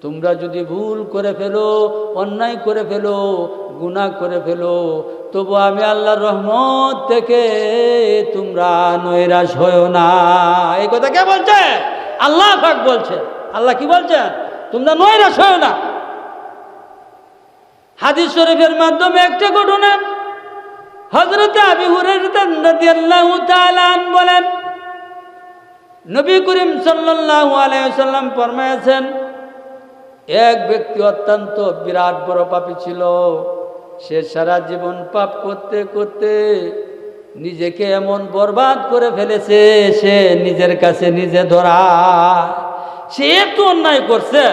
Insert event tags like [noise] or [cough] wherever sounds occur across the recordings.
তোমরা যদি ভুল করে ফেলো, অন্যায় করে ফেলো, গুনাহ করে ফেলো, তবু আমি আল্লাহর রহমত থেকে তোমরা নৈরাশ হয়েও না। এই কথা কে বলছে? আল্লাহ পাক বলছে। আল্লাহ কি বলছেন তোমরা নৈরাশ হয়েও না। হাদিস শরীফের মাধ্যমে একটা ঘটনা হজরত আবি হুরাইরাহ বলেন, নবী করিম সাল্লাল্লাহু আলাইহি সাল্লাম ফরমায়াছেন এক ব্যক্তি অত্যন্ত বিরাট বড় পাপি ছিল। সে সারা জীবন পাপ করতে করতে নিজেকে এমন বরবাদ করে ফেলেছে, সে নিজের কাছে নিজে ধরা। সে এত অন্যায় করছে,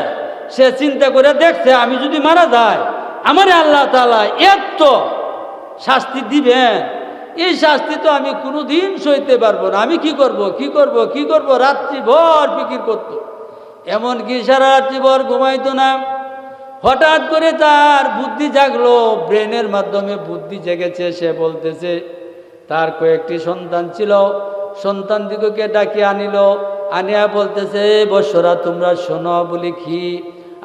সে চিন্তা করে দেখছে, আমি যদি মারা যাই, আমার আল্লাহ তালা এত শাস্তি দিবেন। এই শাস্তি তো আমি কোনোদিন সইতে পারব না। আমি কি করব কি করব কি করব? রাত্রি ভর ফিকির করতো। এমনকি সারা ভর ঘুমাইতো না। হঠাৎ করে তার বুদ্ধি জাগলো, ব্রেনের মাধ্যমে বুদ্ধি জেগেছে, সে বলতেছে, তার কয়েকটি সন্তান ছিল, সন্তান দিগকে ডাকিয়ে আনিল। আনিয়া বলতেছে বৎসরা, তোমরা শোনো বলি কি,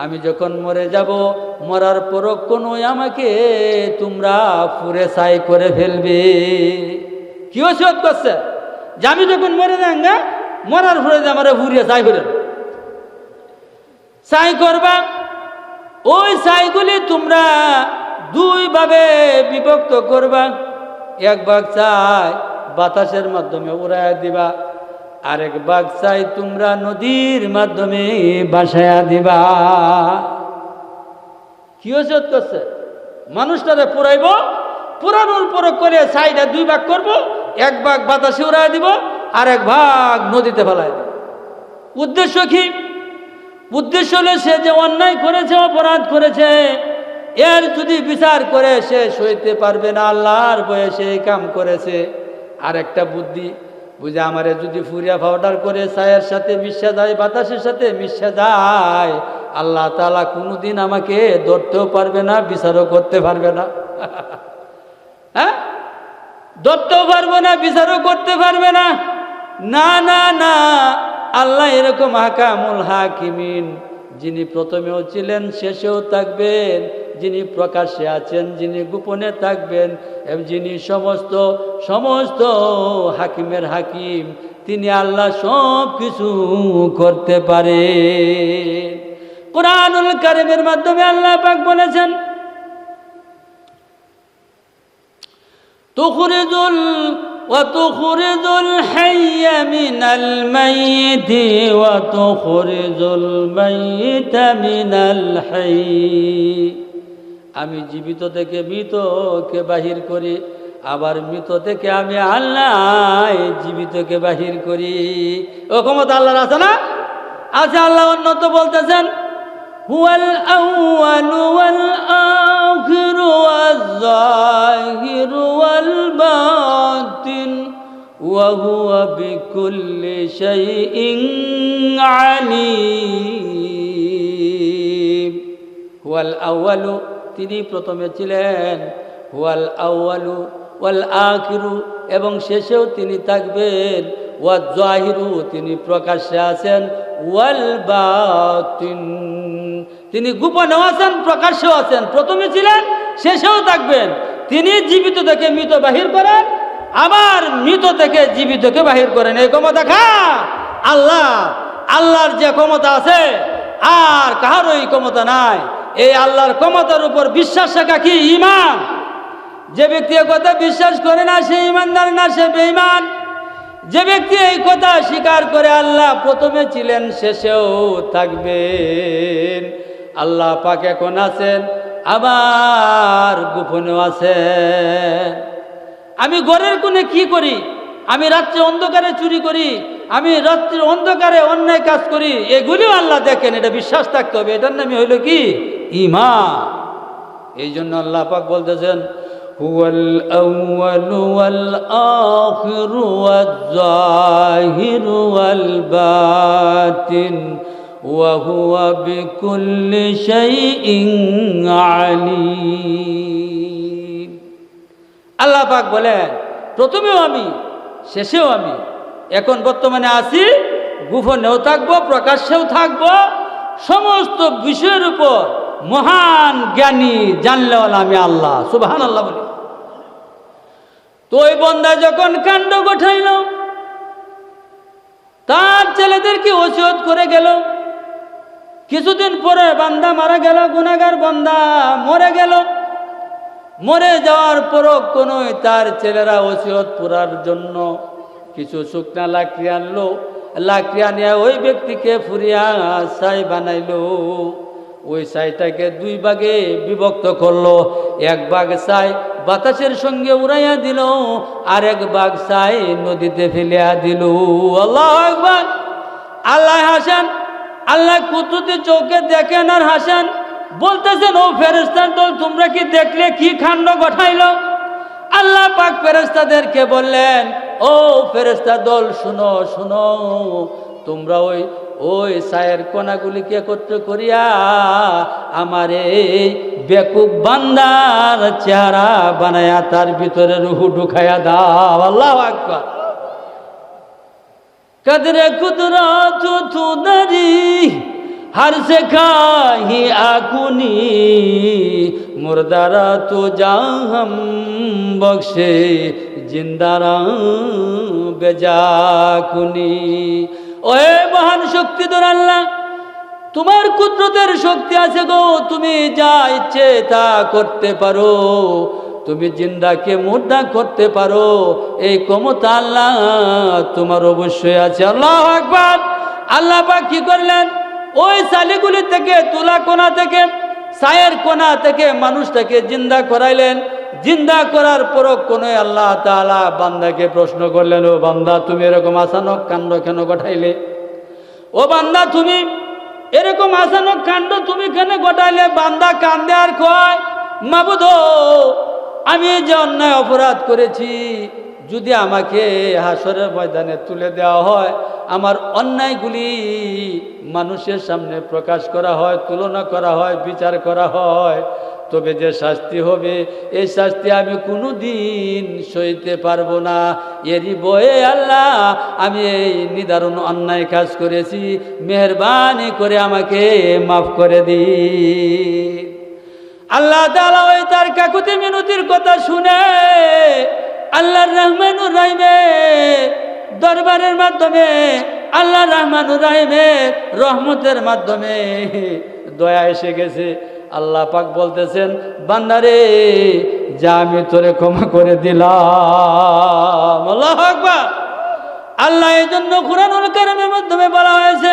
আমি যখন মরে যাব, মরার পর কোনো আমাকে তোমরা পুরে সাই করে ফেলবে। কি ওসিয়ত করছে? যে আমি যখন মরে যাই না, মরার পরে যে আমার ফুরিয়ে সাই করে সাই করবা? ওই সাইগুলি তোমরা দুইভাবে বিভক্ত করবা। এক ভাগ চাই বাতাসের মাধ্যমে উড়াইয়া দিবা, আরেক ভাগ চাই তোমরা নদীর মাধ্যমে বাসায়া দিবা। কি হচ্ছে করছে মানুষটারে পুরাইব, পুরানোর পর করে সাইডে দুই ভাগ করব, এক ভাগ বাতাসে উড়াই দিব আর এক ভাগ নদীতে ফেলাই দিব। উদ্দেশ্য কি? উদ্দেশ্য হলো সে যে অন্যায় করেছে, অপরাধ করেছে, এর যদি বিচার করে সে সইতে পারবে না, আল্লাহর বয়সে কাম করেছে। আর একটা বুদ্ধি, বুঝে আমারে যদি ফুরিয়া পাউডার করে, ছায়ের সাথে মিশা যায়, বাতাসের সাথে মিশা যায়, আল্লাহ তালা কোনোদিন আমাকে ধরতেও পারবে না, বিচারও করতে পারবে না। [laughs] হ্যাঁ? ধরতেও পারবে না, বিচারও করতে পারবে না। না না না। আল্লাহ এরকম হাকামুল হাকিমিন, যিনি প্রথমেও ছিলেন, শেষেও থাকবেন। যিনি প্রকাশে আছেন, যিনি গোপনে থাকবেন, এবং যিনি সমস্ত সমস্ত হাকিমের হাকিম, তিনি আল্লাহ সব কিছু করতে পারে। কোরআনুল কারিমের মাধ্যমে আল্লাহ পাক বলেছেন, তুখরিজুল وتخرج الحي من الميت وتخرج الميت من الحي আমি জীবিত থেকে মৃতকে বাহির করি আবার মৃত থেকে আমি আল্লাহ জীবিতকে বাহির করি ও ক্ষমতা আল্লাহর আছে না আছে আল্লাহ অন্যত বলতেছেন هو الأول والآخر والظاهر والباطن وهو بكل شيء عليم هو الأول তিনি প্রথমে ছিলেন হুয়াল আউয়ালু ওয়াল আখিরু এবং শেষেও তিনি থাকবেন ওয়া জাহিরু তিনি প্রকাশ্যে আছেন ওয়াল বাতিন তিনি গোপনেও আছেন, প্রকাশ্যেও আছেন, প্রথমে ছিলেন, শেষেও থাকবেন। তিনি জীবিত থেকে মৃত বাহির করেন, আবার মৃত থেকে জীবিতকে বাহির করেন। এই ক্ষমতা খা আল্লাহ। আল্লাহর যে ক্ষমতা আছে, আর কাহারও এই ক্ষমতা নাই। এই আল্লাহর ক্ষমতার উপর বিশ্বাস রাখা কি? ইমান যে ব্যক্তি কথা বিশ্বাস করে না, সে ইমানদার না, সে বেঈমান। যে ব্যক্তি এই কথা স্বীকার করে, আল্লাহ প্রথমে ছিলেন, শেষেও থাকবেন। আল্লাহ পাক এখন আছেন, আবার গোপনেও আছেন। আমি ঘরের কোণে কি করি? আমি রাত্রে অন্ধকারে চুরি করি, আমি রাত্রির অন্ধকারে অন্যায় কাজ করি, এগুলিও আল্লাহ দেখেন, এটা বিশ্বাস থাকতে হবে। এটার নামই হইল কি? ইমা এই জন্য আল্লাহ পাক বলতেছেন هو الأول والآخر والظاهر والباطن وهو بكل شيء عليم আল্লাহ পাক বলেন প্রথমেও আমি শেষেও আমি এখন বর্তমানে আছি গোপনেও থাকবো প্রকাশ্যেও থাকবো সমস্ত বিষয়ের উপর মহান জ্ঞানী জানলেওয়ালা আমি আল্লাহ সুবাহান আল্লাহ বলি তো ওই বন্দা যখন কাণ্ড গোঠাইল তার ছেলেদেরকে ওসিয়ত করে গেল কিছুদিন পরে বান্দা মারা গেল গুনাগার বান্দা মরে গেল। মরে যাওয়ার পরও কোনো তার ছেলেরা ওসিয়ত পুরার জন্য কিছু শুকনা লাকড়ি আনলো। লাকড়ি আনিয়া ওই ব্যক্তিকে ফুরিয়া সাই বানাইলো। ওই সাইটাকে দুই ভাগে বিভক্ত করল। এক ভাগ সাই বাতাসের সঙ্গে উড়াইয়া দিল আর এক ভাগ সাই নদীতে ফেলিয়া দিল। আল্লাহ আল্লাহ হাসান আল্লাহ কুতুতে চোখে দেখেন আর হাসান। বলতেছেন, ও ফেরেস্তান দল তোমরা কি দেখলে, কি খান্ড ঘটাইল? আল্লাহ পাক ফেরেস্তাদেরকে বললেন, ও ফেরেস্তা দল, শুনো শুনো। তোমরা ওই ওই সায়ের কোনাগুলিকে একত্র করিয়া আমার এই বেকুব বান্দার চেহারা বানায়া তার ভিতরে রুহু ঢুকাইয়া দাও। আল্লাহ আকবার। कदरे कुदरत तू दरी हर से खाही आकुनी मुर्दारा तो जा हम बख्शे जिंदारा বেজাকুনি ওয়ে মহান শক্তি তোর আল্লাহ তোমার কুদরতের শক্তি আছে গো তুমি যা ইচ্ছে তা করতে পারো তুমি জিন্দাকে মুদ্রা করতে পারো, এই ক্ষমতা আল্লাহ তোমার অবশ্যই আছে। আল্লাহ আকবার। আল্লাহ পাক কি করলেন? ওই শালিগুলি থেকে, তুলা কোনা থেকে, সায়ের কোনা থেকে মানুষটাকে জিন্দা করাইলেন। জিন্দা করার পরও কোনো আল্লাহ তাআলা বান্দাকে প্রশ্ন করলেন, ও বান্দা, তুমি এরকম আসানক কাণ্ড কেন ঘটাইলে? ও বান্দা, তুমি এরকম আসানক কাণ্ড তুমি কেন ঘটাইলে? বান্দা কান্দে আর কয়, মাবুদ আমি যে অন্যায় অপরাধ করেছি, যদি আমাকে হাসরের ময়দানে তুলে দেওয়া হয়, আমার অন্যায়গুলি মানুষের সামনে প্রকাশ করা হয়, তুলনা করা হয়, বিচার করা হয়, তবে যে শাস্তি হবে, এই শাস্তি আমি কোনো দিন সইতে পারব না। এরই বয়ে আল্লাহ, আমি এই নিদারুণ অন্যায় কাজ করেছি। মেহরবানি করে আমাকে মাফ করে দিন। আল্লাহ তাআলা ওই তার কাকুতি মিনতির কথা শুনে আল্লাহ রহমানুর রাহিমে, দরবারের মাধ্যমে আল্লাহ রহমানুর রাহিমে, রহমতের মাধ্যমে দয়া এসে গেছে। আল্লাহ পাক বলতেছেন, বান্দারে, যা আমি তোরে ক্ষমা করে দিলাম। আল্লাহ আল্লাহ এই জন্য কোরআনুল কারিমের মাধ্যমে বলা হয়েছে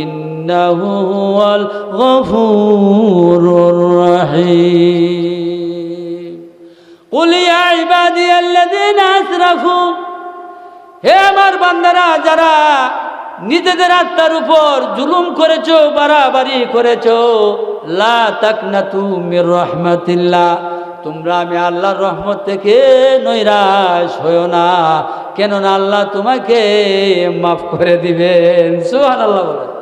ইন্নাহু হুয়াল গফুরুর রহিম। কুল ইয়া ইবাদিয়াল্লাযিনা আসরাফু, হে আমার বান্দারা, যারা নিজেদের আত্মার উপর জুলুম করেছ, বাড়াবাড়ি করেছ, লা তাকনা তুমি রহমতিল্লা তোমরা আমি আল্লাহর রহমত থেকে নৈরাশ হইও না, কেননা আল্লাহ তোমাকে মাফ করে দিবেন। সুহান আল্লাহ বলে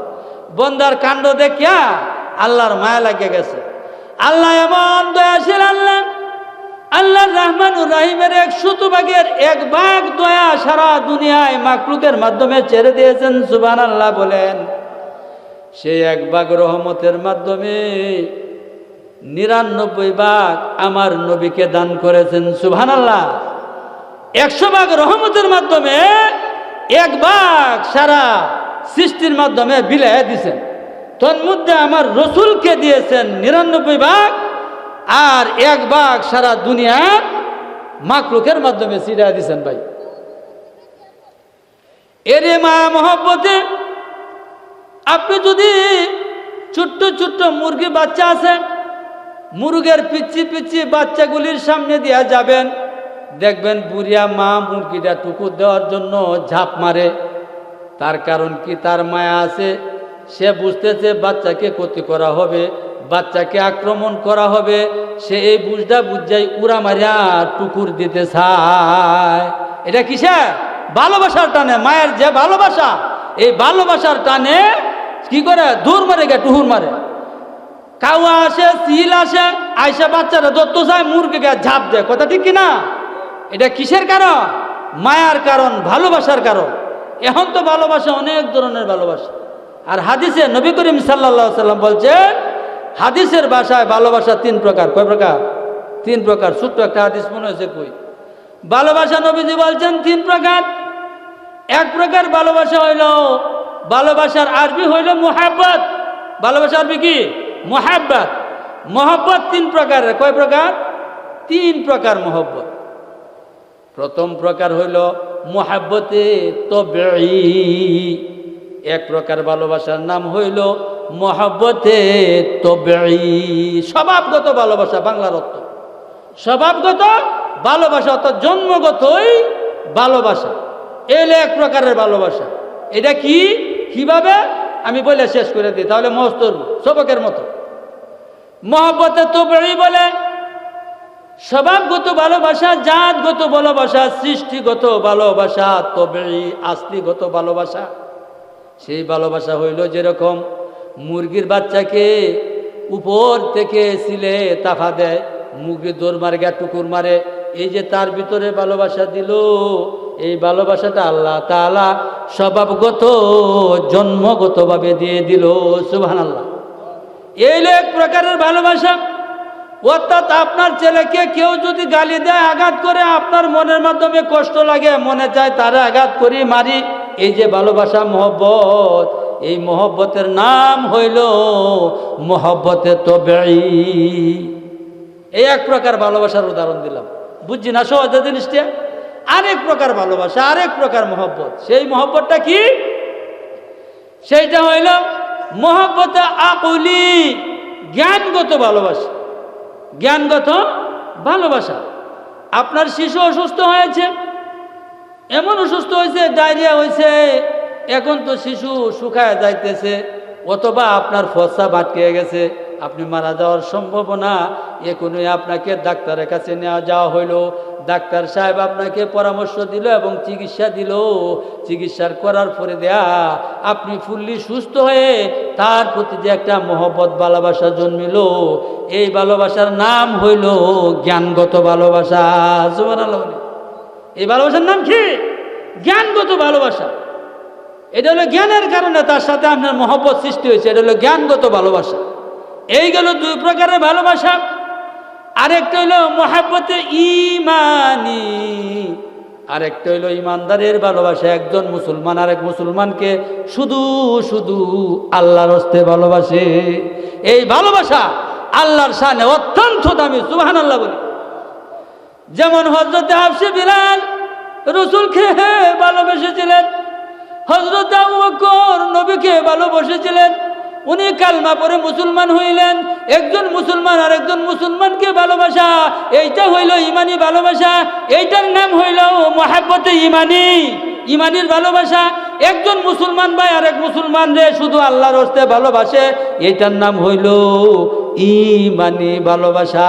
বন্দার কাণ্ড দেখিয়া আল্লাহর মায়া লাগে গেছে। আল্লাহ এমন দয়াশীল আল্লাহ। আল্লাহ রহমানুর রাহিমের এক শতভাগের এক ভাগ দয়া সারা দুনিয়ায় মাকলুকের মাধ্যমে ছেড়ে দিয়েছেন সুবান আল্লাহ বলেন। সেই এক ভাগ রহমতের মাধ্যমে নিরানব্বই ভাগ আমার নবীকে দান করেছেন সুবহান আল্লাহ একশো ভাগ রহমতের মাধ্যমে এক ভাগ সারা সৃষ্টির মাধ্যমে বিলাই দিছেন তন্মধ্যে আমার রসুলকে দিয়েছেন নিরানব্বই ভাগ, আর এক ভাগ সারা দুনিয়ার মাকলুকের মাধ্যমে ছিড়া দিছেন ভাই। এরে মা মহব্বতে, আপনি যদি ছোট্ট ছোট্ট মুরগি বাচ্চা আছে, মুরগের পিচ্ছি পিচ্ছি বাচ্চাগুলির সামনে দিয়া যাবেন, দেখবেন বুড়িয়া মা মুরগিটা টুকু দেওয়ার জন্য ঝাঁপ মারে। তার কারণ কি? তার মায়া আছে। সে বুঝতেছে বাচ্চাকে ক্ষতি করা হবে, বাচ্চাকে আক্রমণ করা হবে। সে এই বুঝটা বুঝাই উড়া মারিয়া টুকুর দিতে চায়। এটা কিসে ভালোবাসার টানে, মায়ের যে ভালোবাসা, এই ভালোবাসার টানে কি করে? দূর মারে গে টুহুর মারে। কাউয়া আসে চিল আসে, আইসা বাচ্চারা দত্ত চায় মুরগিকে ঝাঁপ দেয়। কথা ঠিক কিনা? এটা কিসের কারণ? মায়ার কারণ, ভালোবাসার কারণ। এখন তো ভালোবাসা অনেক ধরনের ভালোবাসা। আর হাদিসে নবী করিম সাল্লা সাল্লাম বলছেন, হাদিসের ভাষায় ভালোবাসা তিন প্রকার। কয় প্রকার? তিন প্রকার। ছোট্ট একটা হাদিস মনে হয়েছে কই? ভালোবাসা নবীজি বলছেন তিন প্রকার। এক প্রকার ভালোবাসা হইল, ভালোবাসার আরবি হইল মোহাব্বত। ভালোবাসা আরবি কি? মোহাব্বত। মোহব্বত তিন প্রকারের কয় প্রকার? তিন প্রকার মোহব্বত। প্রথম প্রকার হইল মোহাব্বতে তবেই এক প্রকার ভালোবাসার নাম হইল মহাব্বতে তবেই স্বভাবগত ভালোবাসা, বাংলার অর্থ। স্বভাবগত ভালোবাসা অর্থাৎ জন্মগতই ভালোবাসা। এলে এক প্রকারের ভালোবাসা। এটা কি? কীভাবে? আমি বলে শেষ করে দিই, তাহলে মস্তর সবকের মতো। মহব্বতে তবেই বলে স্বভাবগত ভালোবাসা, জাতগত ভালোবাসা, সৃষ্টিগত ভালোবাসা তবেই আস্তিগত ভালোবাসা। সেই ভালোবাসা হইল যেরকম মুরগির বাচ্চাকে উপর থেকে সিলে তাফা দেয়, মুরগি দৌড় মারে, গা টুকুর মারে, এই যে তার ভিতরে ভালোবাসা দিল, এই ভালোবাসাটা আল্লাহ তালা স্বভাবগত, জন্মগতভাবে দিয়ে দিল সুবহান আল্লাহ এই এক প্রকারের ভালোবাসা। অর্থাৎ আপনার ছেলেকে কেউ যদি গালি দেয়, আঘাত করে আপনার মনের মাধ্যমে কষ্ট লাগে, মনে চায় তারা আঘাত করি, মারি। এই যে ভালোবাসা, মহব্বত, এই মহব্বতের নাম হইল মহব্বতে তবেই এই এক প্রকার ভালোবাসার উদাহরণ দিলাম। বুঝছি না সহজে জিনিসটা? আরেক প্রকার ভালোবাসা, আরেক প্রকার মহব্বত। সেই মহব্বতটা কি? সেইটা হইল মহব্বত আকুলি, জ্ঞানগত ভালোবাসা। জ্ঞানগত ভালোবাসা। আপনার শিশু অসুস্থ হয়েছে, এমন অসুস্থ হয়েছে, ডায়রিয়া হয়েছে, এখন তো শিশু শুকায় যাইতেছে, অথবা আপনার ফসা বাটকে গেছে, আপনি মারা যাওয়ার সম্ভাবনা, এখনই আপনাকে ডাক্তারের কাছে নেওয়া যাওয়া হইল। ডাক্তার সাহেব আপনাকে পরামর্শ দিল এবং চিকিৎসা দিল। চিকিৎসার করার পরে দেয়া, আপনি ফুললি সুস্থ হয়ে তার প্রতি যে একটা মহব্বত, ভালোবাসা জন্মিল, এই ভালোবাসার নাম হইল জ্ঞানগত ভালোবাসা। এই ভালোবাসার নাম কি? জ্ঞানগত ভালোবাসা। এটা হলো জ্ঞানের কারণে তার সাথে আপনার মহব্বত সৃষ্টি হয়েছে, এটা হলো জ্ঞানগত ভালোবাসা। এই গেল দুই প্রকারের ভালোবাসা। আরেকটা হইল মহাব্বতে ইমানি আরেকটা হইল ইমানদারের ভালোবাসা, একজন মুসলমান আরেক মুসলমানকে শুধু শুধু আল্লাহর হস্তে ভালোবাসে। এই ভালোবাসা আল্লাহর সামনে অত্যন্ত দামি সুবাহান আল্লাহ বলি। যেমন হজরত হাফসে বিলাল রসুলকে ভালোবেসেছিলেন হজরত নবীকে ভালোবেসেছিলেন উনি কালমা পরে মুসলমান হইলেন। একজন মুসলমান আর একজন মুসলমানকে ভালোবাসা, এইটা হইল ইমানি ভালোবাসা, এইটার নাম হইল মহাব্বতে ইমানি। ইমানির ভালোবাসা। একজন মুসলমান ভাই আর এক মুসলমান রে শুধু আল্লাহর হস্তে ভালোবাসে, এইটার নাম হইল ইমানি ভালোবাসা।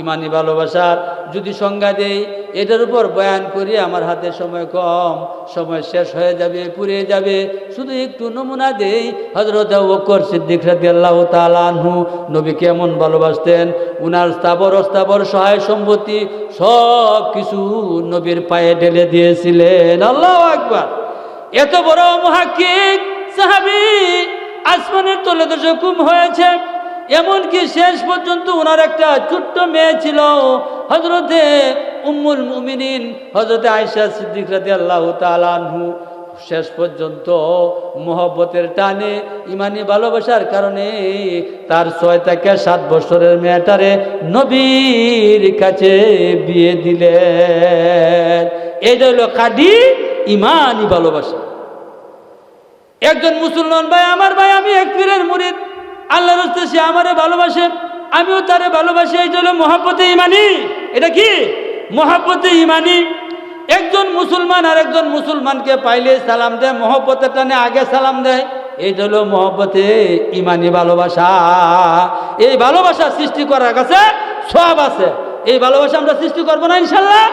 ইমানি ভালোবাসার যদি সংজ্ঞা দেই, এটার উপর বয়ান করি, আমার হাতে সময় কম, সময় শেষ হয়ে যাবে, পুড়ে যাবে। শুধু একটু নমুনা দেই হজরত ওকর সিদ্দিক রাদি আল্লাহ তালানহু নবী কেমন ভালোবাসতেন? উনার স্থাবর, অস্থাবর সহায় সম্পত্তি সব কিছু নবীর পায়ে ঢেলে দিয়েছিলেন। আল্লাহ আকবার। এত বড় মহাকিক সাহাবি আসমানের তলে তো জখম হয়েছে। এমনকি শেষ পর্যন্ত ওনার একটা ছোট্ট মেয়ে ছিল হজরতে উম্মুল মুমিনিন হজরতে আয়সা সিদ্দিক রাদি আল্লাহ তালানহু শেষ পর্যন্ত মোহব্বতের টানে ইমানি ভালোবাসার কারণে তার ছয় থেকে সাত বছরের মেয়েটারে নবীর কাছে বিয়ে দিলেন। এইটা হলো কাডি ইমানি ভালোবাসা। একজন মুসলমান ভাই, আমার ভাই, আমি এক পীরের আল্লাহ রস্তে সে আমারে ভালোবাসে, আমিও তারে ভালোবাসি, এই জন্য মহাব্বতে ইমানি। এটা কি? মহাব্বতে ইমানি। একজন মুসলমান আর একজন মুসলমানকে পাইলে সালাম দেয় মহব্বতের টানে আগে সালাম দেয়। এই হলো মহব্বতে ইমানি ভালোবাসা। এই ভালোবাসা সৃষ্টি করার কাছে সব আছে। এই ভালোবাসা আমরা সৃষ্টি করব না ইনশাল্লাহ।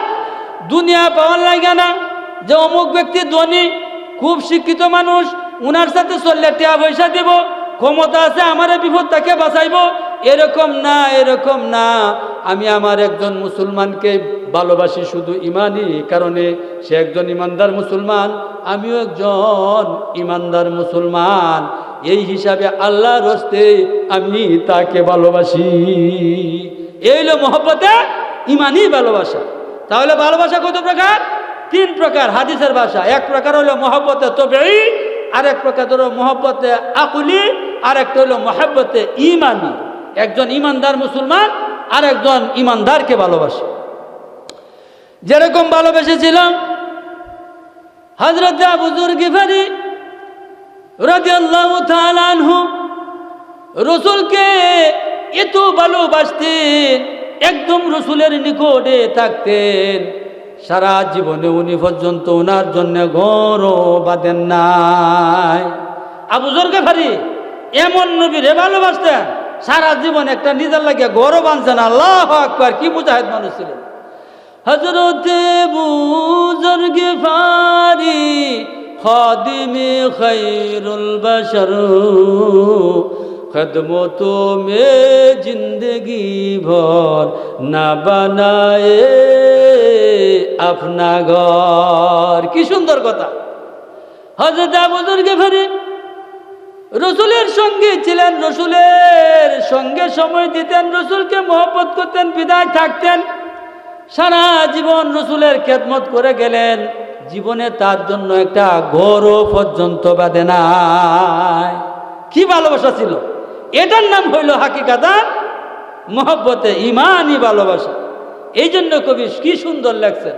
দুনিয়া পাওয়ার লাগে না। যে অমুক ব্যক্তি ধনী, খুব শিক্ষিত মানুষ, উনার সাথে চললে টিয়া পয়সা দিব। ক্ষমতা আছে, আমার বিপদ তাকে বাঁচাইব? এরকম না এরকম না। আমি আমার একজন মুসলমানকে ভালোবাসি শুধু ইমানই কারণে সে একজন ইমানদার মুসলমান, আমিও একজন ইমানদার মুসলমান। এই হিসাবে আল্লাহর হস্তে আমি তাকে ভালোবাসি। এই হলো মহব্বতে ইমানই ভালোবাসা। তাহলে ভালোবাসা কত প্রকার? তিন প্রকার, হাদিসের ভাষা। এক প্রকার হলো মহব্বতে তবেই আর এক প্রকার হলো মহব্বতে আকুলি আর একটা হলো মহব্বতে ইমানি একজন ইমানদার মুসলমান আর একজন ইমানদারকে ভালোবাসে। যেরকম ভালোবেসেছিলাম হজরত আবুজুর গিফারি রসুলকে এত ভালোবাসতেন, একদম রসুলের নিকটে থাকতেন। সারা জীবনে উনি পর্যন্ত ওনার জন্য ঘরও বাঁধেন নাই। আবু জোরকে ভারি এমন নবীরে ভালোবাসতেন সারা জীবন একটা নিজের লাগে গৌরব আনছেন আল্লাহ আকবর, কি মুজাহিদ মানুষ ছিলেন হজরতে বুজর গিফারি, খাদিমে খৈরুল বশর, খদমত মে জিন্দগি ভর না বানায়ে আপনা ঘর। কি সুন্দর কথা। হজরত বুজুর্গে ফেরি রসুলের সঙ্গে ছিলেন রসুলের সঙ্গে সময় দিতেন, রসুলকে মহব্বত করতেন, বিদায় থাকতেন। সারা জীবন রসুলের খেদমত করে গেলেন। জীবনে তার জন্য একটা গৌরব পর্যন্ত বাঁধে নাই। কি ভালোবাসা ছিল? এটার নাম হইল হাকিকাতা মহব্বতে, ইমানই ভালোবাসা। এই জন্য কবি কি সুন্দর লাগছেন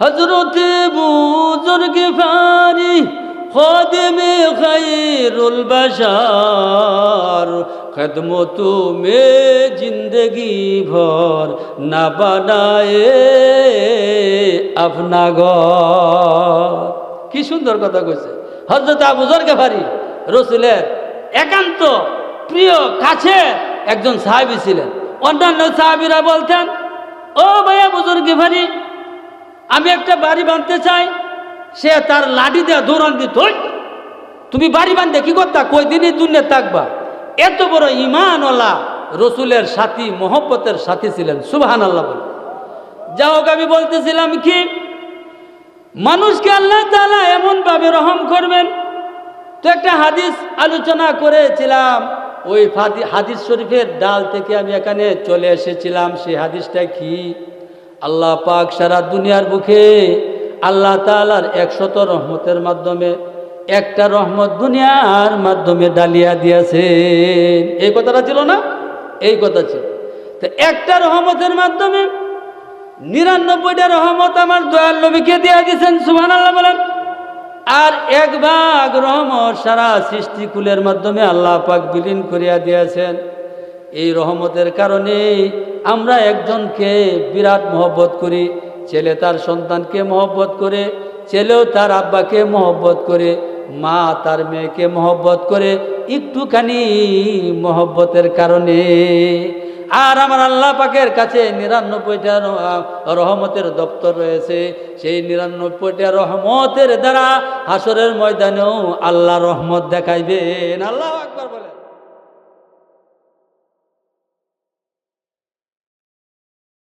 হজরতে বুজুর্গে ফারি খদমে খৈরুল বাশার। খদমত মে জিন্দগি ভর না বানায়ে আপনা কি সুন্দর কথা কইছে। হজরত আবু জরকে ভারি রসুলের একান্ত প্রিয় কাছে একজন সাহাবি ছিলেন। অন্যান্য সাহাবিরা বলতেন, ও ভাইয়া বুজুর্গে ভারি আমি একটা বাড়ি বাঁধতে চাই সে তার লাঠি দেওয়া দৌড়ান দিত তুমি বাড়ি বাঁধতে কি করতা? কই দিনই দুনিয়া থাকবা? এত বড় ইমানওয়ালা রসুলের সাথী, মোহব্বতের সাথী ছিলেন। সুবাহান আল্লাহ বলে যা হোক আমি বলতেছিলাম কি, মানুষকে আল্লাহ তালা এমনভাবে রহম করবেন। তো একটা হাদিস আলোচনা করেছিলাম, ওই হাদিস শরীফের ডাল থেকে আমি এখানে চলে এসেছিলাম। সেই হাদিসটা কি? আল্লাহ পাক সারা দুনিয়ার বুকে আল্লাহ তালার একশত রহমতের মাধ্যমে একটা রহমত দুনিয়ার মাধ্যমে ডালিয়া দিয়েছেন। এই কথাটা ছিল না? এই কথা ছিল। তো একটা রহমতের মাধ্যমে নিরানব্বইটা রহমত আমার দয়াল নবীকে দিয়ে দিয়েছেন সুহান আল্লাহ বলেন। আর এক ভাগ রহমত সারা সৃষ্টিকুলের মাধ্যমে আল্লাহ পাক বিলীন করিয়া দিয়েছেন। এই রহমতের কারণে আমরা একজনকে বিরাট মহব্বত করি। ছেলে তার সন্তানকে মহব্বত করে, ছেলেও তার আব্বাকে মহব্বত করে, মা তার মেয়েকে মহব্বত করে, একটুখানি মহব্বতের কারণে। আর আমার আল্লাহ পাকের কাছে নিরানব্বইটা রহমতের দপ্তর রয়েছে। সেই নিরানব্বইটা রহমতের দ্বারা হাসরের ময়দানেও আল্লাহ রহমত দেখাইবেন। আল্লাহ একবার বলে